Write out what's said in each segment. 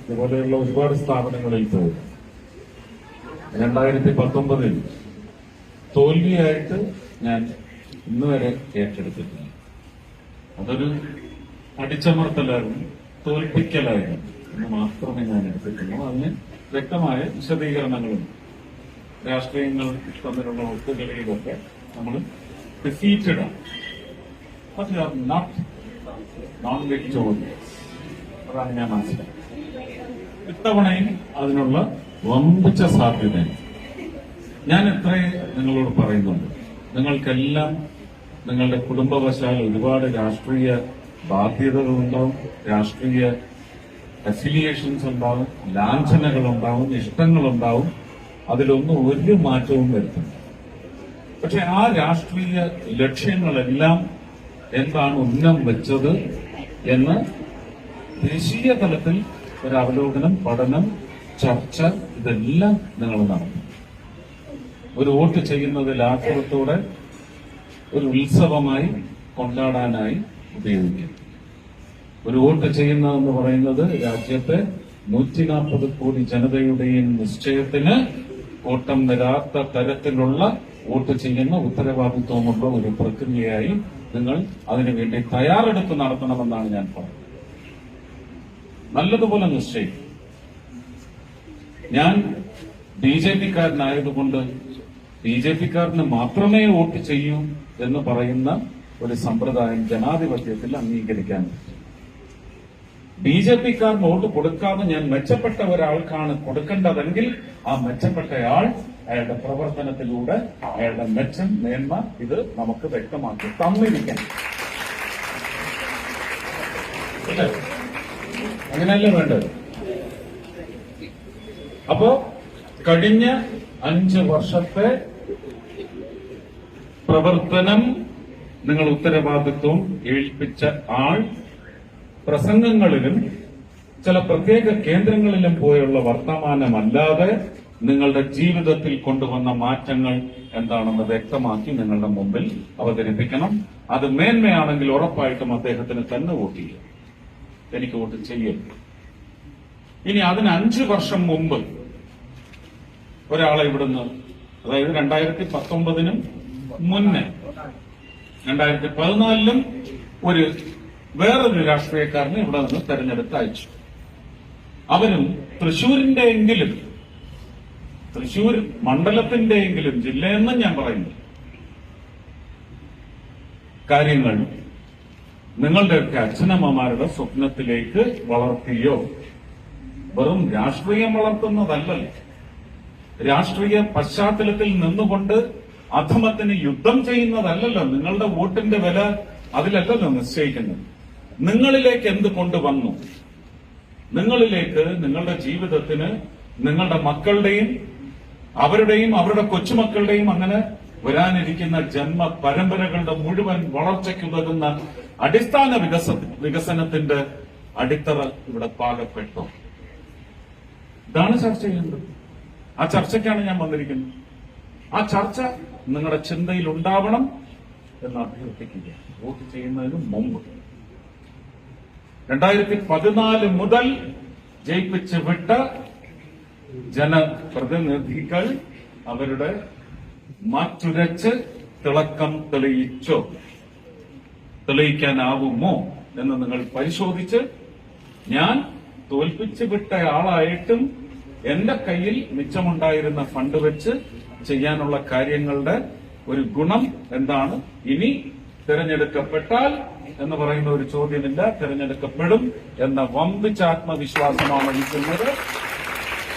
ഇതുപോലെയുള്ള ഒരുപാട് സ്ഥാപനങ്ങളിൽ പോയി. രണ്ടായിരത്തി പത്തൊമ്പതിൽ തോൽവിയായിട്ട് ഞാൻ ഇന്ന് വരെ ഏറ്റെടുത്തിട്ടില്ല. അതൊരു അടിച്ചമർത്തലായിരുന്നു തോൽപ്പിക്കലായിരുന്നു എന്ന് മാത്രമേ ഞാൻ എടുത്തിട്ടുള്ളൂ. അതിന് വ്യക്തമായ വിശദീകരണങ്ങളും രാഷ്ട്രീയങ്ങൾ തമ്മിലുള്ള ഒത്തുകളിയിലൊക്കെ നമ്മൾ ഡിഫീറ്റഡ് ആണ് ബട്ട് യു ആർ അതാണ് ഞാൻ മനസ്സിലാക്കുന്നത്. ഇത്തവണയും അതിനുള്ള വമ്പിച്ച സാധ്യതയാണ് ഞാൻ എത്രയും നിങ്ങളോട് പറയുന്നുണ്ട്? നിങ്ങൾക്കെല്ലാം നിങ്ങളുടെ കുടുംബവശാൽ ഒരുപാട് രാഷ്ട്രീയ ബാധ്യതകളുണ്ടാവും. രാഷ്ട്രീയ അഫിലിയേഷൻസ് ഉണ്ടാവും. ലാഞ്ചനകൾ ഉണ്ടാവും ഇഷ്ടങ്ങളുണ്ടാവും. അതിലൊന്നും ഒരു മാറ്റവും വരുത്തുന്നു പക്ഷെ ആ രാഷ്ട്രീയ ലക്ഷ്യങ്ങളെല്ലാം എന്താണ് ഉന്നം വെച്ചത് എന്ന് ദേശീയ തലത്തിൽ ഒരു അവലോകനം പഠനം ചർച്ച ഇതെല്ലാം നിങ്ങൾ നടത്തും. ഒരു വോട്ട് ചെയ്യുന്നതിൽ ആഗ്രഹത്തോടെ ഒരു ഉത്സവമായി കൊണ്ടാടാനായി ഉപയോഗിക്കും. ഒരു വോട്ട് ചെയ്യുന്നതെന്ന് പറയുന്നത് രാജ്യത്തെ നൂറ്റി നാൽപ്പത് കോടി ജനതയുടെയും നിശ്ചയത്തിന് കോട്ടം വരാത്ത തരത്തിലുള്ള വോട്ട് ചെയ്യുന്ന ഉത്തരവാദിത്വമുള്ള ഒരു പ്രക്രിയയായി നിങ്ങൾ അതിനുവേണ്ടി തയ്യാറെടുപ്പ് നടത്തണമെന്നാണ് ഞാൻ പറയുന്നത്. നല്ലതുപോലെ നിശ്ചയിക്കും ഞാൻ ബി ജെ പിക്കാരനായതുകൊണ്ട് ബി ജെ പിക്കാരന് മാത്രമേ വോട്ട് ചെയ്യൂ എന്ന് പറയുന്ന ഒരു സമ്പ്രദായം ജനാധിപത്യത്തിൽ അംഗീകരിക്കാൻ ബി ജെ പിക്കാരന് വോട്ട് കൊടുക്കാതെ ഞാൻ മെച്ചപ്പെട്ട ഒരാൾക്കാണ് കൊടുക്കേണ്ടതെങ്കിൽ ആ മെച്ചപ്പെട്ടയാൾ അയാളുടെ പ്രവർത്തനത്തിലൂടെ അയാളുടെ മെച്ചം മേന്മ ഇത് നമുക്ക് വ്യക്തമാക്കി തന്നിരിക്കണം ഇല്ലേ? അങ്ങനെയല്ലേ വേണ്ടത്? അപ്പോ കഴിഞ്ഞ അഞ്ച് വർഷത്തെ പ്രവർത്തനം നിങ്ങൾ ഉത്തരവാദിത്വം ഏൽപ്പിച്ച ആൾ പ്രസംഗങ്ങളിലും ചില പ്രത്യേക കേന്ദ്രങ്ങളിലും പോയുള്ള വർത്തമാനമല്ലാതെ നിങ്ങളുടെ ജീവിതത്തിൽ കൊണ്ടുവന്ന മാറ്റങ്ങൾ എന്താണെന്ന് വ്യക്തമാക്കി നിങ്ങളുടെ മുമ്പിൽ അവതരിപ്പിക്കണം. അത് മേന്മയാണെങ്കിൽ ഉറപ്പായിട്ടും അദ്ദേഹത്തിന് തന്നെ വോട്ട് ചെയ്യും. എനിക്ക് വോട്ട് ചെയ്യരുത് ഇനി അതിന് അഞ്ചു വർഷം മുമ്പ് ഒരാളെ ഇവിടുന്ന് അതായത് രണ്ടായിരത്തി പത്തൊമ്പതിനും മുന്നേ രണ്ടായിരത്തി പതിനാലിലും ഒരു വേറൊരു രാഷ്ട്രീയക്കാരനെ ഇവിടെ നിന്ന് തെരഞ്ഞെടുത്ത് അയച്ചു അവനും തൃശൂരിന്റെ എങ്കിലും തൃശൂർ മണ്ഡലത്തിന്റെ എങ്കിലും ജില്ലയെന്നും ഞാൻ പറയുന്നു. കാര്യങ്ങൾ നിങ്ങളുടെയൊക്കെ അച്ഛനമ്മമാരുടെ സ്വപ്നത്തിലേക്ക് വളർത്തിയോ? വെറും രാഷ്ട്രീയം വളർത്തുന്നതല്ലല്ലോ. രാഷ്ട്രീയ പശ്ചാത്തലത്തിൽ നിന്നുകൊണ്ട് അധമത്തിന് യുദ്ധം ചെയ്യുന്നതല്ലല്ലോ നിങ്ങളുടെ വോട്ടിന്റെ വില അതിലല്ലല്ലോ നിശ്ചയിക്കുന്നത്. നിങ്ങളിലേക്ക് എന്ത് കൊണ്ടുവന്നു? നിങ്ങളിലേക്ക് നിങ്ങളുടെ ജീവിതത്തിന് നിങ്ങളുടെ മക്കളുടെയും അവരുടെയും അവരുടെ കൊച്ചുമക്കളുടെയും അങ്ങനെ വരാനിരിക്കുന്ന ജന്മ പരമ്പരകളുടെ മുഴുവൻ വളർച്ചയ്ക്കുതകുന്ന അടിസ്ഥാന വികസന വികസനത്തിന്റെ അടിത്തറ ഇവിടെ പാകപ്പെട്ടു. ഇതാണ് ചർച്ച ചെയ്യുന്നത് ആ ചർച്ചയ്ക്കാണ് ഞാൻ വന്നിരിക്കുന്നത്. ആ ചർച്ച നിങ്ങളുടെ ചിന്തയിൽ ഉണ്ടാവണം എന്ന് അഭ്യർത്ഥിക്കുക വോട്ട് ചെയ്യുന്നതിന് മുമ്പ്. രണ്ടായിരത്തി പതിനാല് മുതൽ ജയിപ്പിച്ച് വിട്ട ജനപ്രതിനിധികൾ അവരുടെ മാറ്റുരച്ച് തിളക്കം തെളിയിച്ചോ. തെളിയിക്കാനാവുമോ എന്ന് നിങ്ങൾ പരിശോധിച്ച് ഞാൻ തോൽപ്പിച്ചു വിട്ട ആളായിട്ടും എന്റെ കയ്യിൽ മിച്ചമുണ്ടായിരുന്ന ഫണ്ട് വെച്ച് ചെയ്യാനുള്ള കാര്യങ്ങളുടെ ഒരു ഗുണം എന്താണ്? ഇനി തിരഞ്ഞെടുക്കപ്പെട്ടാൽ എന്ന് പറയുന്ന ഒരു ചോദ്യമില്ല തിരഞ്ഞെടുക്കപ്പെടും എന്ന വമ്പിച്ച ആത്മവിശ്വാസമാണ് എനിക്കുള്ളത്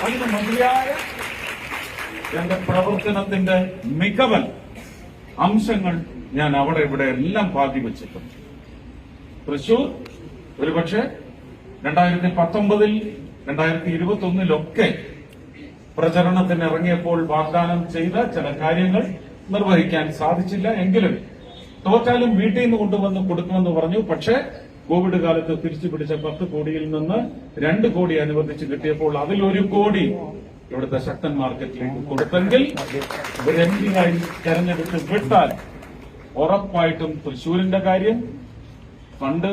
അതിന് മതിയായ എന്റെ പ്രവർത്തനത്തിന്റെ മികവൻ അംശങ്ങൾ ഞാൻ അവിടെ ഇവിടെ എല്ലാം പാതി വെച്ചിട്ടുണ്ട് തൃശൂർ ഒരുപക്ഷെ രണ്ടായിരത്തി പത്തൊമ്പതിൽ രണ്ടായിരത്തി ഇരുപത്തി ഒന്നിലൊക്കെ പ്രചരണത്തിന് ഇറങ്ങിയപ്പോൾ വാഗ്ദാനം ചെയ്ത ചില കാര്യങ്ങൾ നിർവഹിക്കാൻ സാധിച്ചില്ല എങ്കിലും തോറ്റാലും വീട്ടിൽ നിന്ന് കൊണ്ടുവന്ന് കൊടുക്കുമെന്ന് പറഞ്ഞു. പക്ഷേ കോവിഡ് കാലത്ത് തിരിച്ചു പിടിച്ച പത്ത് കോടിയിൽ നിന്ന് രണ്ട് കോടി അനുവദിച്ച് കിട്ടിയപ്പോൾ അതിൽ ഒരു കോടി ഇവിടുത്തെ ശക്തൻ മാർക്കറ്റിലേക്ക് കൊടുത്തെങ്കിൽ തെരഞ്ഞെടുത്ത് വിട്ടാൽ ഉറപ്പായിട്ടും തൃശൂരിന്റെ കാര്യം ഫണ്ട്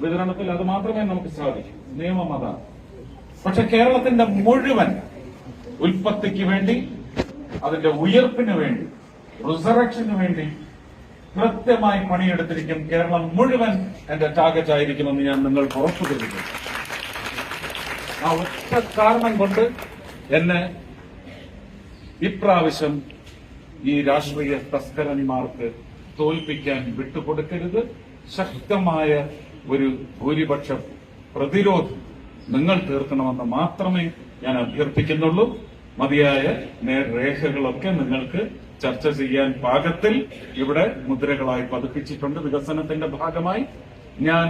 വിതരണത്തിൽ അത് മാത്രമേ നമുക്ക് സാധിക്കൂ. നിയമം അതാണ്. പക്ഷെ കേരളത്തിന്റെ മുഴുവൻ ഉൽപ്പത്തിക്ക് വേണ്ടി അതിന്റെ ഉയർപ്പിന് വേണ്ടി റിസറക്ഷന് വേണ്ടി കൃത്യമായി പണിയെടുത്തിരിക്കും കേരളം മുഴുവൻ എന്റെ ടാർഗറ്റ് ആയിരിക്കുമെന്ന് ഞാൻ നിങ്ങൾക്ക് ഉറപ്പു തരുന്നു. ആ ഒറ്റ കാരണം കൊണ്ട് എന്നെ ഇപ്രാവശ്യം ഈ രാഷ്ട്രീയ തസ്കരന്മാർക്ക് തോൽപ്പിക്കാൻ വിട്ടുകൊടുക്കരുത്. ശക്തമായ ഒരു ഭൂരിപക്ഷ പ്രതിരോധം നിങ്ങൾ തീർക്കണമെന്ന് മാത്രമേ ഞാൻ അഭ്യർത്ഥിക്കുന്നുള്ളൂ. മതിയായ നേർരേഖകളൊക്കെ നിങ്ങൾക്ക് ചർച്ച ചെയ്യാൻ പാകത്തിൽ ഇവിടെ മുദ്രകളായി പതിപ്പിച്ചിട്ടുണ്ട് വികസനത്തിന്റെ ഭാഗമായി. ഞാൻ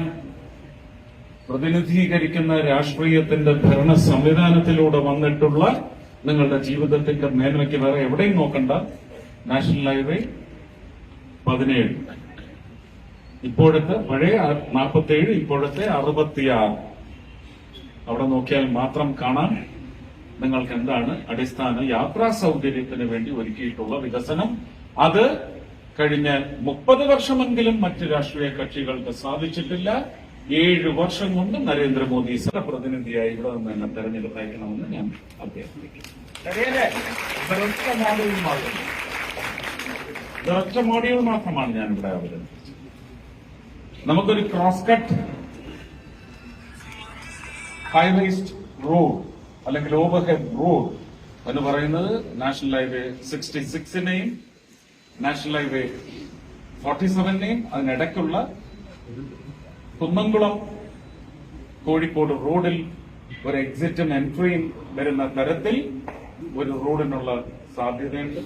പ്രതിനിധീകരിക്കുന്ന രാഷ്ട്രീയത്തിന്റെ ഭരണ സംവിധാനത്തിലൂടെ വന്നിട്ടുള്ള നിങ്ങളുടെ ജീവിതത്തിന്റെ മേന്മയ്ക്ക് വേറെ എവിടെയും നോക്കണ്ട. നാഷണൽ ഹൈവേ പതിനേഴ്. ഇപ്പോഴത്തെ പഴയ നാൽപ്പത്തേഴ് ഇപ്പോഴത്തെ അറുപത്തിയാറ്. അവിടെ നോക്കിയാൽ മാത്രം കാണാം നിങ്ങൾക്ക് എന്താണ് അടിസ്ഥാന യാത്രാ സൗകര്യത്തിന് വേണ്ടി ഒരുക്കിയിട്ടുള്ള വികസനം. അത് കഴിഞ്ഞ മുപ്പത് വർഷമെങ്കിലും മറ്റ് രാഷ്ട്രീയ കക്ഷികൾക്ക് സാധിച്ചിട്ടില്ല. ഏഴ് വർഷം കൊണ്ട് നരേന്ദ്രമോദി പ്രതിനിധിയായി ഇവിടെ നിന്ന് തന്നെ തെരഞ്ഞെടുത്തയക്കണമെന്ന് ഞാൻ അഭ്യർത്ഥിക്കുന്നു. ഇതൊരൊറ്റ മോഡ്യൂൾ മാത്രം മാത്രമാണ് ഞാൻ ഇവിടെ അവതരിപ്പിച്ചത്. നമുക്കൊരു cross cut high raised road അല്ലെങ്കിൽ ഓവർഹെഡ് റോഡ് എന്ന് പറയുന്നത് നാഷണൽ ഹൈവേ സിക്സ്റ്റി സിക്സിനെയും നാഷണൽ ഹൈവേ ഫോർട്ടി സെവനെയും അതിനിടയ്ക്കുള്ള കുന്നംകുളം കോഴിക്കോട് റോഡിൽ ഒരു എക്സിറ്റും എൻട്രിയും വരുന്ന തരത്തിൽ ഒരു റോഡിനുള്ള സാധ്യതയുണ്ട്.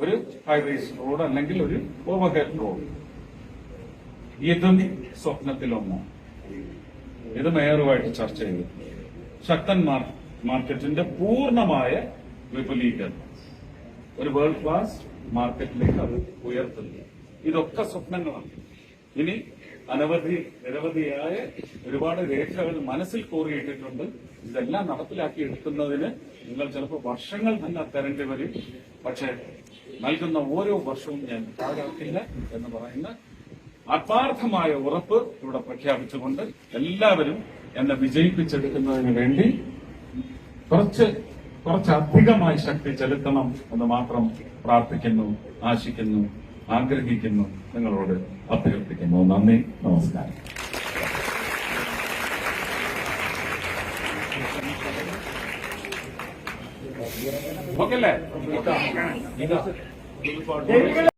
ഒരു ഹൈവേസ് റോഡ് അല്ലെങ്കിൽ ഒരു ഓവർഹെഡ് റോഡ് ഇതും സ്വപ്നത്തിലൊന്നോ. ഇത് മേയറുമായിട്ട് ചർച്ച ചെയ്തു. ശക്തൻ മാർ- മാർക്കറ്റിന്റെ പൂർണമായ വിപുലീകരണം. ഒരു വേൾഡ് ക്ലാസ് മാർക്കറ്റിലേക്ക് അത് ഉയർത്തുന്നു. ഇതൊക്കെ സ്വപ്നങ്ങളാണ്. ഇനി അനവധി നിരവധിയായ ഒരുപാട് രേഖകൾ മനസ്സിൽ കോറിയിട്ടിട്ടുണ്ട്. ഇതെല്ലാം നടപ്പിലാക്കി എടുക്കുന്നതിന് നിങ്ങൾ ചിലപ്പോൾ വർഷങ്ങൾ തന്നെ തരേണ്ടി വരും. പക്ഷെ നൽകുന്ന ഓരോ വർഷവും ഞാൻ പാഴാക്കില്ല എന്ന് പറയുന്ന ആത്മാർത്ഥമായ ഉറപ്പ് ഇവിടെ പ്രഖ്യാപിച്ചുകൊണ്ട് എല്ലാവരും എന്നെ വിജയിപ്പിച്ചെടുക്കുന്നതിന് വേണ്ടി കുറച്ച് കുറച്ചധികമായി ശക്തി ചെലുത്തണം എന്ന് മാത്രം പ്രാർത്ഥിക്കുന്നു ആശിക്കുന്നു ആഗ്രഹിക്കുന്നു. നിങ്ങളോട് അഭ്യർത്ഥിക്കുന്നു. നന്ദി നമസ്കാരം. ഓക്കെ. അല്ലേ